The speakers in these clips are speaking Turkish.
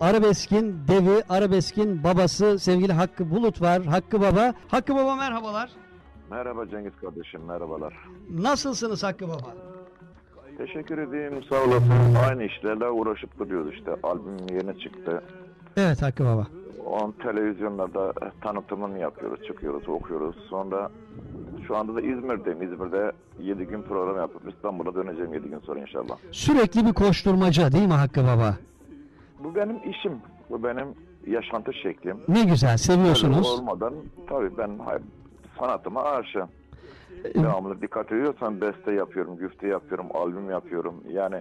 Arabesk'in devi, Arabesk'in babası sevgili Hakkı Bulut var. Hakkı Baba. Hakkı Baba merhabalar. Merhaba Cengiz kardeşim, merhabalar. Nasılsınız Hakkı Baba? Teşekkür edeyim, sağ olasın. Aynı işlerle uğraşıp duruyoruz işte. Albüm yeni çıktı. Evet Hakkı Baba. On televizyonlarda tanıtımını yapıyoruz, çıkıyoruz, okuyoruz. Sonra şu anda da İzmir'deyim. İzmir'de 7 gün program yapıp İstanbul'a döneceğim 7 gün sonra inşallah. Sürekli bir koşturmaca değil mi Hakkı Baba? Bu benim işim, bu benim yaşantı şeklim. Ne güzel seviyorsunuz. olmadan tabii ben hay- sanatıma aşığım. Devamlı dikkat ediyorsan beste yapıyorum, güfte yapıyorum, albüm yapıyorum. Yani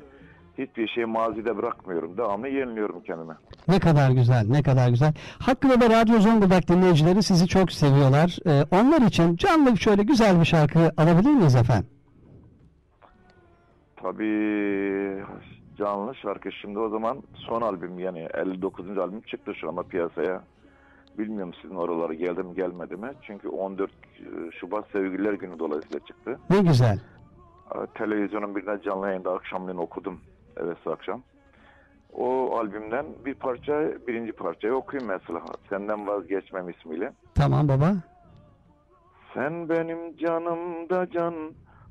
hiçbir şeyi mazide bırakmıyorum. Devamlı yeniliyorum kendime. Ne kadar güzel, ne kadar güzel. Hakkı Baba Radyo Zonguldak dinleyicileri sizi çok seviyorlar. Ee, onlar için canlı şöyle güzel bir şarkı alabilir miyiz efendim? Tabii canlı şarkı şimdi o zaman son albüm yani 59. albüm çıktı şu anda piyasaya. Bilmiyorum sizin oralara geldi mi gelmedi mi? Çünkü 14 Şubat Sevgililer Günü dolayısıyla çıktı. Ne güzel. Televizyonun birine canlı yayında akşamleyin okudum. Evet akşam. O albümden bir parça, birinci parçayı okuyayım mesela. Senden vazgeçmem ismiyle. Tamam baba. Sen benim canımda can,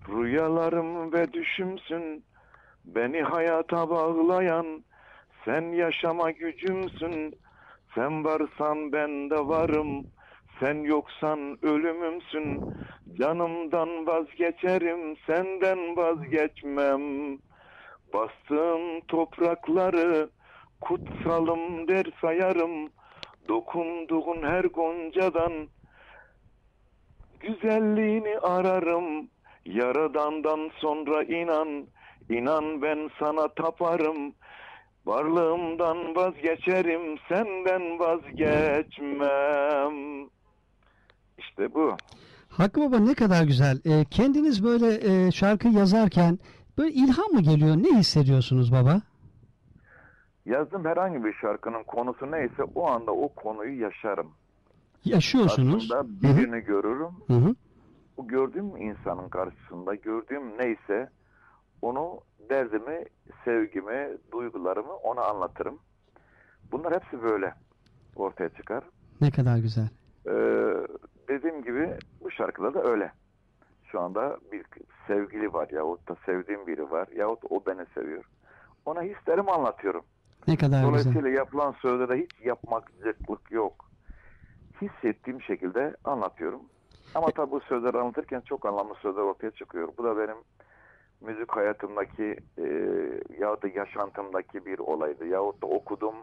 rüyalarım ve düşümsün. Beni hayata bağlayan, sen yaşama gücümsün. Sen varsan ben de varım, sen yoksan ölümümsün. Canımdan vazgeçerim, senden vazgeçmem. Bastığım toprakları kutsalım der sayarım. Dokunduğun her goncadan güzelliğini ararım. Yaradandan sonra inan, inan ben sana taparım. Varlığımdan vazgeçerim, senden vazgeçmem. İşte bu. Hakkı Baba ne kadar güzel. Ee, kendiniz böyle e, şarkı yazarken böyle ilham mı geliyor? Ne hissediyorsunuz baba? Yazdığım herhangi bir şarkının konusu neyse o anda o konuyu yaşarım. Yaşıyorsunuz. Aslında birini görürüm. Hı hı. Bu gördüğüm insanın karşısında gördüğüm neyse onu derdimi, sevgimi, duygularımı ona anlatırım. Bunlar hepsi böyle ortaya çıkar. Ne kadar güzel. Ee, dediğim gibi bu şarkıda da öyle. Şu anda bir sevgili var yahut da sevdiğim biri var yahut o beni seviyor. Ona hislerimi anlatıyorum. Ne kadar güzel. Dolayısıyla yapılan sözlerde hiç yapmakcılık yok. Hissettiğim şekilde anlatıyorum. Ama tabi bu sözleri anlatırken çok anlamlı sözler ortaya çıkıyor. Bu da benim müzik hayatımdaki e, ya da yaşantımdaki bir olaydı. Yahut da okudum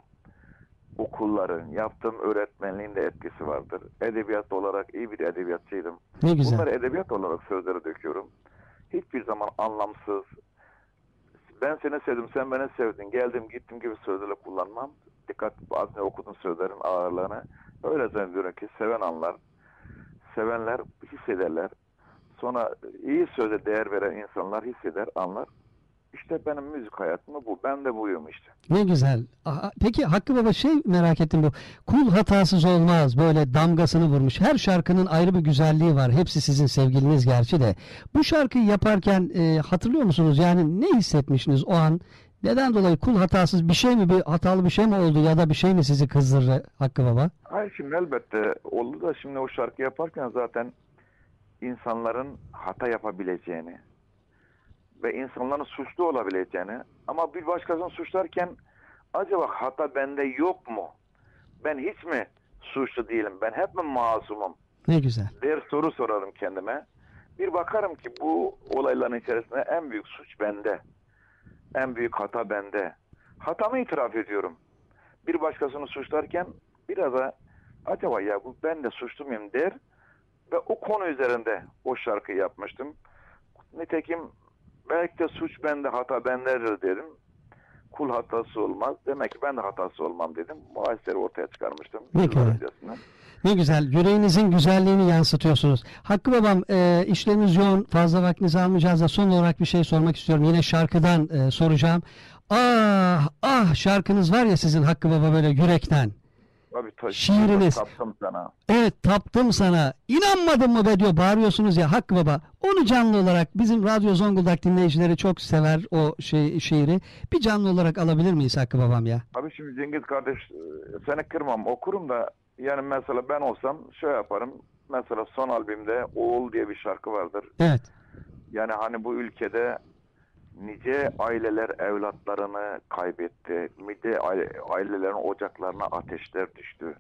okulların, yaptığım öğretmenliğin de etkisi vardır. Edebiyat olarak iyi bir edebiyatçıydım. Ne güzel. Bunları edebiyat olarak sözlere döküyorum. Hiçbir zaman anlamsız, ben seni sevdim, sen beni sevdin, geldim gittim gibi sözlerle kullanmam. Dikkat az önce okudum sözlerin ağırlığını. Öyle zannediyorum ki seven anlar, sevenler hissederler. Sonra iyi söze değer veren insanlar hisseder, anlar. İşte benim müzik hayatım bu. Ben de buyum işte. Ne güzel. Aha, Peki Hakkı Baba şey merak ettim bu. Kul hatasız olmaz. Böyle damgasını vurmuş. Her şarkının ayrı bir güzelliği var. Hepsi sizin sevgiliniz gerçi de. Bu şarkıyı yaparken e, hatırlıyor musunuz? Yani ne hissetmişsiniz o an? Neden dolayı kul hatasız bir şey mi bir hatalı bir şey mi oldu ya da bir şey mi sizi kızdırdı Hakkı Baba? Hayır şimdi elbette oldu da şimdi o şarkı yaparken zaten insanların hata yapabileceğini ve insanların suçlu olabileceğini ama bir başkasını suçlarken acaba hata bende yok mu? Ben hiç mi suçlu değilim? Ben hep mi masumum? Ne güzel. Der soru sorarım kendime. Bir bakarım ki bu olayların içerisinde en büyük suç bende. En büyük hata bende. Hatamı itiraf ediyorum. Bir başkasını suçlarken biraz da acaba ya bu ben de suçlu muyum der ve o konu üzerinde o şarkıyı yapmıştım. Nitekim belki de suç bende hata bendedir dedim. Kul hatası olmaz. Demek ki ben de hatası olmam dedim. Bu eseri ortaya çıkarmıştım. Ne öncesinden. Ne güzel. Yüreğinizin güzelliğini yansıtıyorsunuz. Hakkı babam e, işlerimiz yoğun. Fazla vaktinizi almayacağız da son olarak bir şey sormak istiyorum. Yine şarkıdan e, soracağım. Ah ah şarkınız var ya sizin Hakkı Baba böyle yürekten. Tabii taşıyorum. Şiiriniz. Taptım sana. Evet taptım sana. İnanmadın mı be diyor bağırıyorsunuz ya Hakkı Baba. Onu canlı olarak bizim Radyo Zonguldak dinleyicileri çok sever o şey şiiri. Bir canlı olarak alabilir miyiz Hakkı Babam ya? Abi şimdi Cengiz kardeş e, seni kırmam okurum da yani mesela ben olsam şöyle yaparım. Mesela son albümde Oğul diye bir şarkı vardır. Evet. Yani hani bu ülkede nice aileler evlatlarını kaybetti. Nice aile- ailelerin ocaklarına ateşler düştü.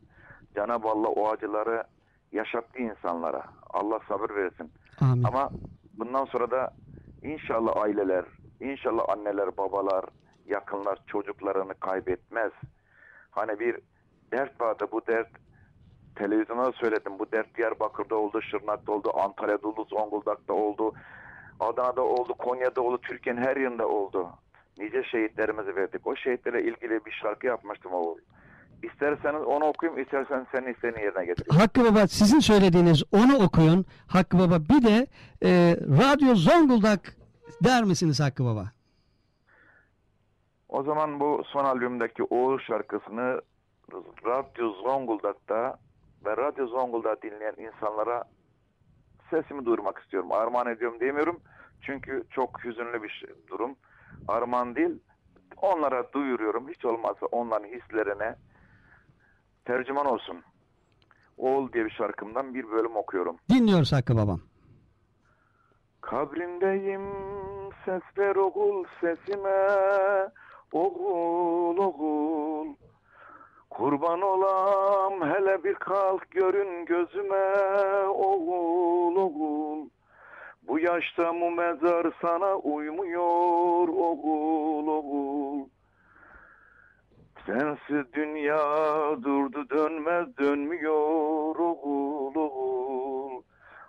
Cenab-ı Allah o acıları yaşattı insanlara. Allah sabır versin. Amin. Ama bundan sonra da inşallah aileler, inşallah anneler, babalar, yakınlar çocuklarını kaybetmez. Hani bir dert vardı bu dert televizyonda da söyledim bu dert Diyarbakır'da oldu, Şırnak'ta oldu, Antalya'da oldu, Zonguldak'ta oldu, Adana'da oldu, Konya'da oldu, Türkiye'nin her yerinde oldu. Nice şehitlerimizi verdik. O şehitlere ilgili bir şarkı yapmıştım oğul. İsterseniz onu okuyayım, istersen senin isteğini yerine getireyim. Hakkı Baba sizin söylediğiniz onu okuyun. Hakkı Baba bir de e, Radyo Zonguldak der misiniz Hakkı Baba? O zaman bu son albümdeki Oğul şarkısını Radyo Zonguldak'ta ve Radyo Zonguldak'ta dinleyen insanlara sesimi duyurmak istiyorum. Armağan ediyorum demiyorum. Çünkü çok hüzünlü bir şey- durum. Armağan değil, onlara duyuruyorum. Hiç olmazsa onların hislerine tercüman olsun. Oğul diye bir şarkımdan bir bölüm okuyorum. Dinliyoruz Hakkı Babam. Kabrindeyim ses ver oğul sesime Oğul oğul Kurban olam hele bir kalk görün gözüme Oğul oğul. Bu yaşta mu mezar sana uymuyor Oğul oğul? Sensiz dünya durdu dönmez dönmüyor Oğul oğul.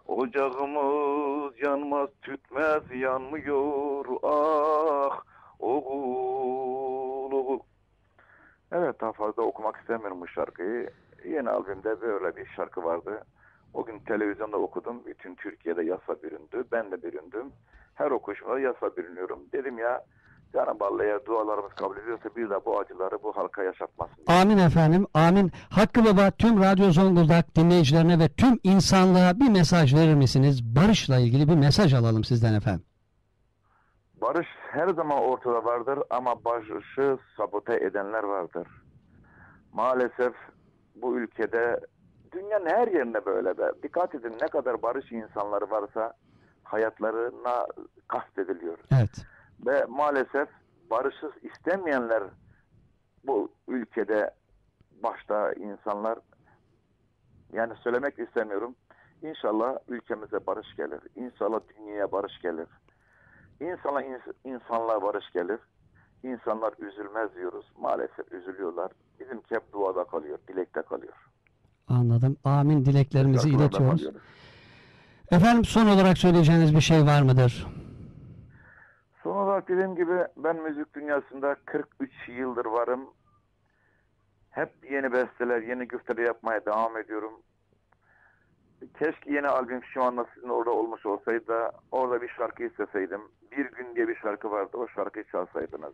Ocağımız yanmaz tütmez yanmıyor. Ah oğul. Evet daha fazla okumak istemiyorum bu şarkıyı. Yeni albümde böyle bir şarkı vardı. O gün televizyonda okudum. Bütün Türkiye'de yasa büründü. Ben de büründüm. Her okuşumda yasa bürünüyorum. Dedim ya Cenab-ı Allah eğer dualarımız kabul ediyorsa bir de bu acıları bu halka yaşatmasın. Amin efendim. Amin. Hakkı Baba tüm Radyo Zonguldak dinleyicilerine ve tüm insanlığa bir mesaj verir misiniz? Barışla ilgili bir mesaj alalım sizden efendim. Barış her zaman ortada vardır ama barışı sabote edenler vardır. Maalesef bu ülkede dünyanın her yerinde böyle be. Dikkat edin ne kadar barış insanları varsa hayatlarına kastediliyor. Evet. Ve maalesef barışı istemeyenler bu ülkede başta insanlar yani söylemek istemiyorum. İnşallah ülkemize barış gelir. İnşallah dünyaya barış gelir. İnşallah ins- insanlığa barış gelir. İnsanlar üzülmez diyoruz. Maalesef üzülüyorlar. Bizimki hep duada kalıyor, dilekte kalıyor. Anladım. Amin dileklerimizi Şarkılarda iletiyoruz. kalıyoruz. Efendim son olarak söyleyeceğiniz bir şey var mıdır? Son olarak dediğim gibi ben müzik dünyasında 43 yıldır varım. Hep yeni besteler, yeni güfteler yapmaya devam ediyorum. Keşke yeni albüm şu anda sizin orada olmuş olsaydı da orada bir şarkı isteseydim. Bir gün diye bir şarkı vardı. O şarkıyı çalsaydınız.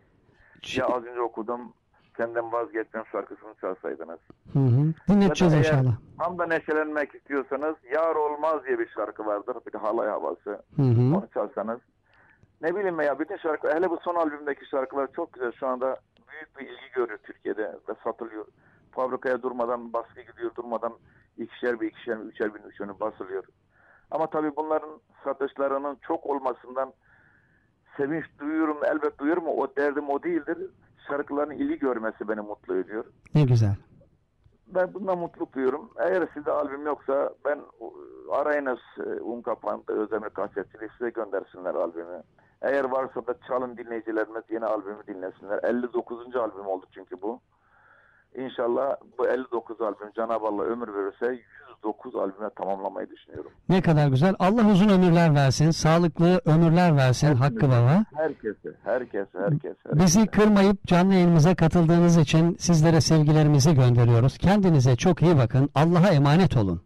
Ya az önce okudum. Senden vazgeçmem şarkısını çalsaydınız. Hı hı. Dinleteceğiz Ya inşallah. Tam da neşelenmek istiyorsanız Yar Olmaz diye bir şarkı vardır. Bir halay havası. Hı hı. Onu çalsanız. Ne bileyim ya bütün şarkı hele bu son albümdeki şarkılar çok güzel. Şu anda büyük bir ilgi görüyor Türkiye'de ve satılıyor. Fabrikaya durmadan baskı gidiyor durmadan ikişer bir ikişer bir üçer bin bin basılıyor. Ama tabii bunların satışlarının çok olmasından sevinç duyuyorum elbet duyuyorum o derdim o değildir. Şarkıların ilgi görmesi beni mutlu ediyor. Ne güzel. Ben bundan mutluluk duyuyorum. Eğer sizde albüm yoksa ben arayınız e, Unkapı'nda Özdemir Kasetçiliği size göndersinler albümü. Eğer varsa da çalın dinleyicilerimiz yeni albümü dinlesinler. 59. albüm oldu çünkü bu. İnşallah bu 59 albüm Cenab-ı Allah ömür verirse 109 albüme tamamlamayı düşünüyorum. Ne kadar güzel. Allah uzun ömürler versin. Sağlıklı ömürler versin Hakkı Baba. Herkese, herkese, herkese. Bizi kırmayıp canlı yayınımıza katıldığınız için sizlere sevgilerimizi gönderiyoruz. Kendinize çok iyi bakın. Allah'a emanet olun.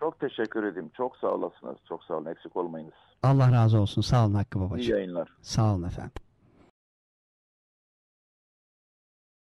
Çok teşekkür ederim. Çok sağ olasınız. Çok sağ olun. Eksik olmayınız. Allah razı olsun. Sağ olun Hakkı İyi Babacığım. yayınlar. Sağ olun efendim.